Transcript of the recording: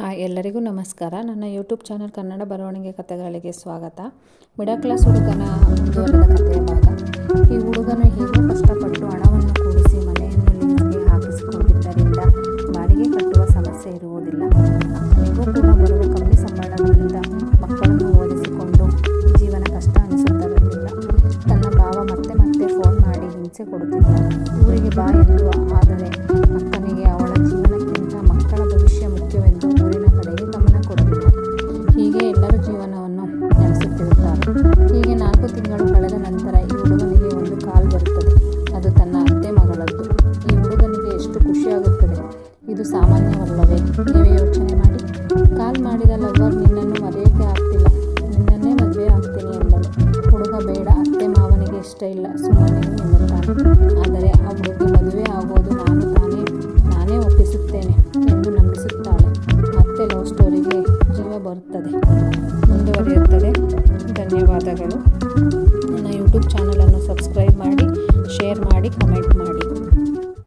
Hi ಎಲ್ಲರಿಗೂ ನಮಸ್ಕಾರ. ನನ್ನ ಯೂಟ್ಯೂಬ್ ಚಾನಲ್ ಕನ್ನಡ ಬರವಣಿಗೆ ಕಥೆಗಳಿಗೆ ಸ್ವಾಗತ. ಮಿಡಲ್ ಕ್ಲಾಸ್ ಹುಡುಗನ ಮುಂದುವರೆದ ಕಥೆಯ ಭಾಗ. ಈ ಹುಡುಗನು ಹೀಗೆ ಕಷ್ಟಪಟ್ಟು ಹಣವನ್ನು ಕೂಡಿಸಿ ಮನೆಯನ್ನು ಲೀಸ್ಗೆ ಹಾಕಿಸಿಕೊಂಡಿದ್ದರಿಂದ ಬಾಡಿಗೆ ಕಟ್ಟುವ ಸಮಸ್ಯೆ ಇರುವುದಿಲ್ಲ. ಬರುವ ಕಮ್ಮಿ ಸಂಬಳದಿಂದ ಮಕ್ಕಳನ್ನು ಓದಿಸಿಕೊಂಡು ಜೀವನ ಕಷ್ಟ ಅನಿಸುತ್ತಿರಲಿಲ್ಲ ತನ್ನ ಭಾವ ಮತ್ತೆ ಮತ್ತೆ ಫೋನ್ ಮಾಡಿ ಹಿಂಸೆ ಕೊಡುತ್ತಿದ್ದ ಊರಿಗೆ ಬಾ ಎಂದು ಆದರೆ ತಿಂಗಳು ಕಳೆದ ನಂತರ ಈ ಹುಡುಗನಿಗೆ ಒಂದು ಕಾಲ್ ಬರುತ್ತದೆ. ಅದು ತನ್ನ ಅತ್ತೆ ಮಗಳದ್ದು. ಈ ಹುಡುಗನಿಗೆ ಎಷ್ಟು ಖುಷಿಯಾಗುತ್ತದೆ. ಇದು ಸಾಮಾನ್ಯವಲ್ಲವೇ? ನೀವೇ ಯೋಚನೆ ಮಾಡಿ. ಕಾಲ್ ಮಾಡಿದ ಲವರ್ ನಿನ್ನನ್ನು ಮರೆಯೋಕೆ ಆಗ್ತಿಲ್ಲ. ನಿನ್ನನ್ನೇ ಮದುವೆ ಆಗ್ತೀನಿ ಎಂದಳು. ಹುಡುಗ ಬೇಡ. ಅತ್ತೆ ಮಾವನಿಗೆ ಇಷ್ಟ ಇಲ್ಲ. ಸುಮ್ಮನೆ ಎನ್ನುತ್ತಾನೆ ಆದರೆ ಆ ಹುಡುಗಿ ಮದುವೆ ಆಗೋದು ನಾನು ತಾನೇ, ನಾನೇ ಒಪ್ಪಿಸುತ್ತೇನೆ ಎಂದು ನಂಬಿಸುತ್ತಾಳೆ. ಮತ್ತೆ ಲವ್ ಸ್ಟೋರಿಗೆ ಜೀವ ಬರುತ್ತದೆ. ಮುಂದುವರಿಯುತ್ತದೆ. ಧನ್ಯವಾದಗಳು. ನನ್ನ ಯೂಟ್ಯೂಬ್ ಚಾನಲನ್ನು ಸಬ್ಸ್ಕ್ರೈಬ್ ಮಾಡಿ ಶೇರ್ ಮಾಡಿ ಕಮೆಂಟ್ ಮಾಡಿ.